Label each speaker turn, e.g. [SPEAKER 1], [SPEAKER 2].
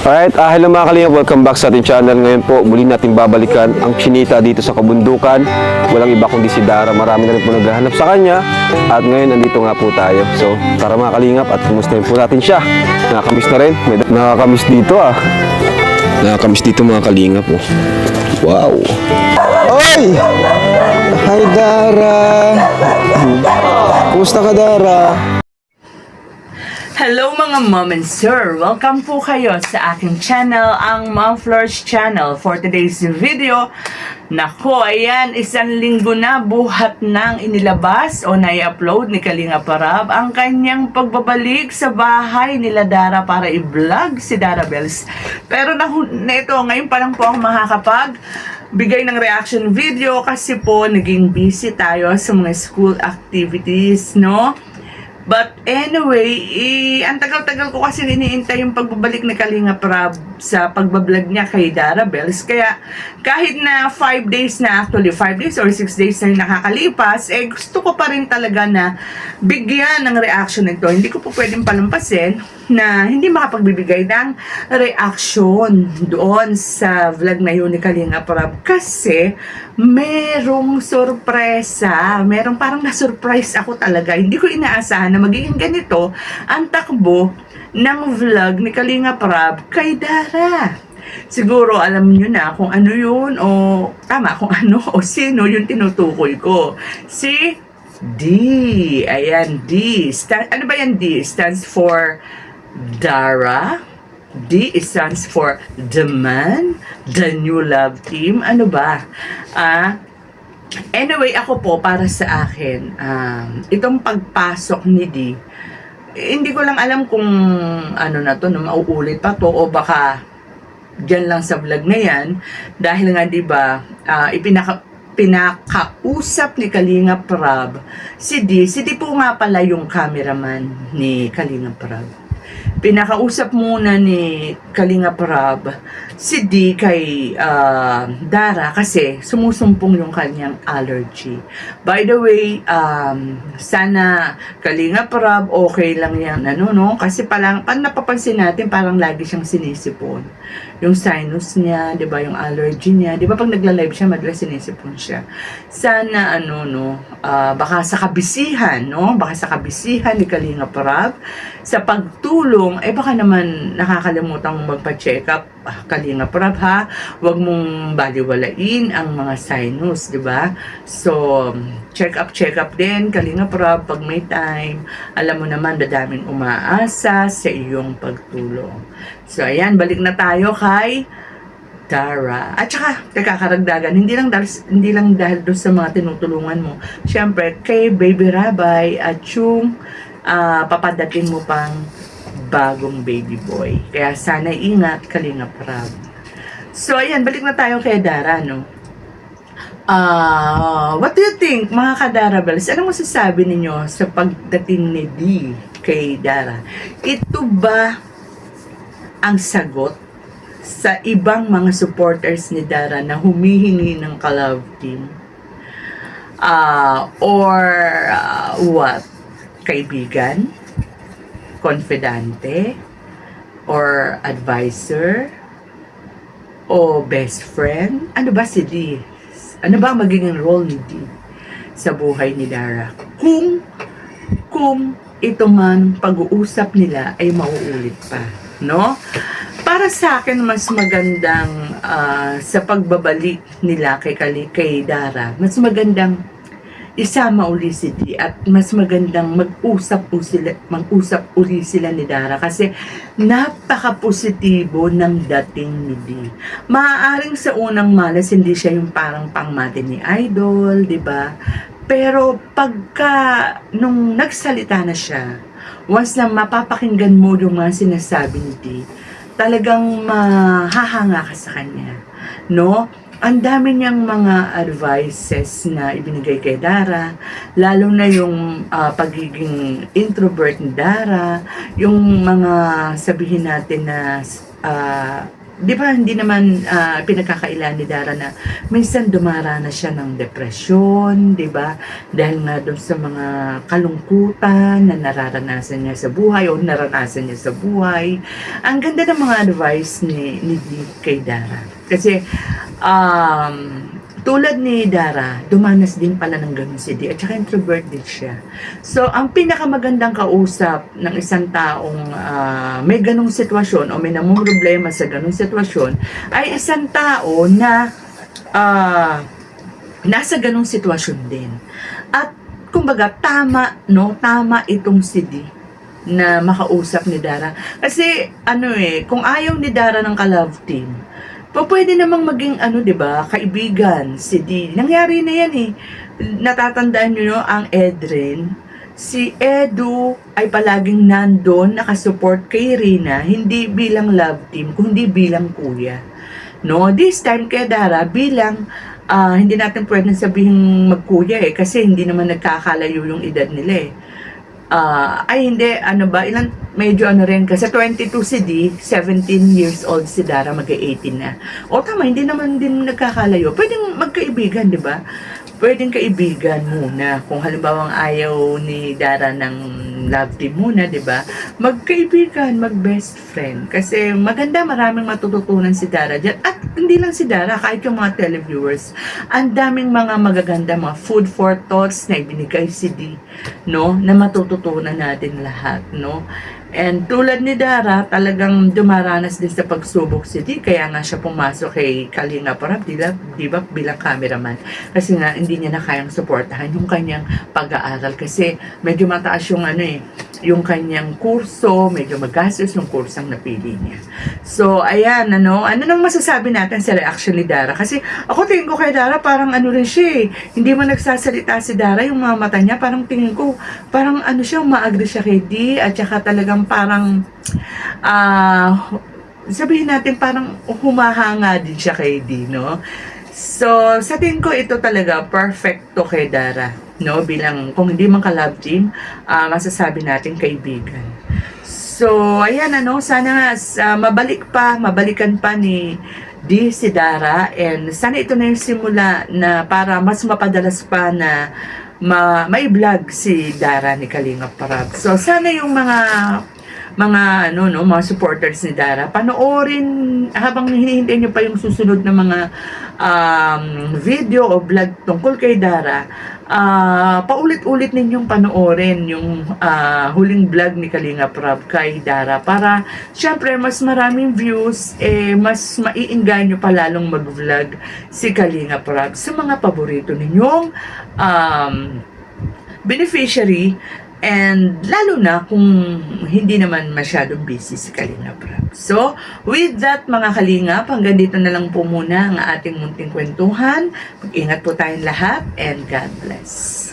[SPEAKER 1] Alright, ah, hello mga kalingap, welcome back sa ating channel. Ngayon po, muli natin babalikan ang chinita dito sa kabundukan. Walang iba kundi si Dara. Marami na rin po naghahanap sa kanya. At ngayon, nandito nga po tayo. So, tara mga kalingap at kumustahin po natin siya. Nakakamiss na rin. May nakakamiss dito ah. Nakakamiss dito mga kalingap oh. Wow! Oy! Hi Dara! Kumusta ka Dara?
[SPEAKER 2] Hello mga mom and sir! Welcome po kayo sa aking channel, ang Mom Flores Channel. For today's video, nako, ayan, isang linggo na buhat nang inilabas o nai-upload ni Kalinga Parab ang kanyang pagbabalik sa bahay nila Dara para i-vlog si Dara Bells. Pero na, ito, ngayon pa lang po ako makakapag bigay ng reaction video kasi po naging busy tayo sa mga school activities, no? Anyway, eh, ang tagal-tagal ko kasi iniintay yung pagbabalik ni Kalinga Prab sa pagbablog niya kay Dara Bells. Kaya kahit na 5 days na actually, 5 days or 6 days na nakakalipas, eh gusto ko pa rin talaga na bigyan ng reaction nito. Hindi ko po pwedeng palampasin na hindi makapagbibigay ng reaction doon sa vlog na yun ni Kalinga Prab kasi merong sorpresa. Merong parang na-surprise ako talaga. Hindi ko inaasahan na magiging ganito ang takbo ng vlog ni Kalinga Prab kay Dara. Siguro alam nyo na kung ano yun o tama kung ano o sino yung tinutukoy ko. Si D. Ayan, D. Sta- ano ba yan D? Stands for Dara. D stands for The Man, The New Love Team. Ano ba? Ah, anyway, ako po, para sa akin, um, itong pagpasok ni D, eh, hindi ko lang alam kung ano na to, no, mauulit pa to o baka dyan lang sa vlog na yan. Dahil nga, di ba, ah, ipinaka, pinakausap ni Kalinga Prab si D. Si D po nga pala yung cameraman ni Kalinga Prab pinakausap muna ni Kalinga Prab si D kay ah, Dara kasi sumusumpong yung kanyang allergy. By the way, um, sana Kalinga Prab okay lang yan ano no kasi palang pag napapansin natin parang lagi siyang sinisipon. Yung sinus niya, 'di ba, yung allergy niya, 'di ba pag nagla-live siya madalas sinisipon siya. Sana ano no, ah, baka sa kabisihan, no? Baka sa kabisihan ni Kalinga Prab sa pagtulong, eh baka naman nakakalimutan mong magpa-check up, ah, Kalinga Prab ha, huwag mong baliwalain ang mga sinus, di ba? So, check up, check up din, Kalinga Prab, pag may time, alam mo naman, dadaming umaasa sa iyong pagtulong. So, ayan, balik na tayo kay Dara. At saka, teka, karagdagan, hindi lang dahil, hindi lang dahil doon sa mga tinutulungan mo. Siyempre, kay Baby Rabay at yung ah, papadating mo pang bagong baby boy. Kaya sana ingat, Kalinga Prab. So, ayan, balik na tayo kay Dara, no? Ah, what do you think, mga kadara bells? Ano masasabi ninyo sa pagdating ni D kay Dara? Ito ba ang sagot sa ibang mga supporters ni Dara na humihingi ng ka-love team? Ah, or ah, what? Kaibigan? Konfidante? Or advisor? O best friend? Ano ba si D? Ano ba ang magiging role ni D sa buhay ni Dara? Kung, kung ito man pag-uusap nila ay mauulit pa, no? Para sa akin, mas magandang ah, sa pagbabalik nila kay, Kali, kay Dara, mas magandang isama uli si D at mas magandang mag-usap uli sila, mag-usap uli sila ni Dara kasi napaka-positibo ng dating ni D. Maaaring sa unang malas hindi siya yung parang pangmati ni Idol, 'di ba? Pero pagka nung nagsalita na siya, once na mapapakinggan mo yung mga sinasabi ni D, talagang mahahanga ka sa kanya. No? Ang dami niyang mga advices na ibinigay kay Dara, lalo na yung ah, pagiging introvert ni Dara, yung mga sabihin natin na ah, di ba hindi naman ah, pinagkakailan ni Dara na minsan dumaranas siya ng depresyon, di ba? Dahil nga doon sa mga kalungkutan na nararanasan niya sa buhay o naranasan niya sa buhay. Ang ganda ng mga advice ni, ni Dee kay Dara. Kasi, um, tulad ni Dara, dumanas din pala ng ganun si Dee at saka introvert din siya. So, ang pinakamagandang kausap ng isang taong ah, may ganong sitwasyon o may namong problema sa ganong sitwasyon ay isang tao na ah, nasa ganong sitwasyon din. At kumbaga tama, no? Tama itong si D na makausap ni Dara. Kasi ano eh, kung ayaw ni Dara ng ka-love team, pa pwede namang maging ano, 'di ba, kaibigan si D. Nangyari na 'yan eh. Natatandaan niyo no, ang Edrin, si Edu ay palaging nandun, nakasupport kay Rina, hindi bilang love team, kundi bilang kuya. No, this time kay Dara bilang ah, hindi natin pwedeng sabihin magkuya eh kasi hindi naman nagkakalayo yung edad nila eh. Ah, ay hindi, ano ba, ilan, medyo ano rin, kasi 22 si D, 17 years old si Dara, mag-18 na. O tama, hindi naman din nagkakalayo. Pwedeng magkaibigan, di ba? Pwedeng kaibigan muna. Kung halimbawa ayaw ni Dara ng love team muna, di ba? Magkaibigan, mag-best friend. Kasi maganda, maraming matututunan si Dara dyan. At hindi lang si Dara, kahit yung mga televiewers. Ang daming mga magaganda, mga food for thoughts na ibinigay si D no na matututunan natin lahat no and tulad ni Dara talagang dumaranas din sa pagsubok si Di kaya nga siya pumasok kay Kalinga Parab di di ba bilang cameraman. Kasi nga hindi niya na kayang suportahan yung kanyang pag-aaral. Kasi medyo mataas yung ano eh yung kanyang kurso medyo magastos yung kursong napili niya. So ayan ano ano nang masasabi natin sa reaction ni Dara? Kasi ako tingin ko kay Dara parang ano rin siya eh. Hindi man nagsasalita si Dara yung mga mata niya. Parang tingin ko parang ano siya umaagri siya kay D at saka talagang parang ah sabihin natin parang humahanga din siya kay D no? So sa tingin ko ito talaga perfecto kay Dara no bilang kung hindi man ka-love team ah, masasabi natin kaibigan So, ayan ano, sana sa- mabalik pa, mabalikan pa ni di si Dara and sana ito na yung simula na para mas mapadalas pa na ma may vlog si Dara ni Kalinga Parab. So, sana yung mga mga ano no mga supporters ni Dara panoorin habang hinihintay niyo pa yung susunod na mga um, video o vlog tungkol kay Dara ah paulit-ulit ninyong panoorin yung ah, huling vlog ni Kalinga Prab kay Dara para syempre mas maraming views eh mas maiinganyo pa lalong mag-vlog si Kalinga Prab sa mga paborito ninyong um, beneficiary and lalo na kung hindi naman masyadong busy si Kalinga Prab. So, with that mga Kalingap, hanggang dito na lang po muna ang ating munting kwentuhan. Mag-ingat po tayong lahat and God bless.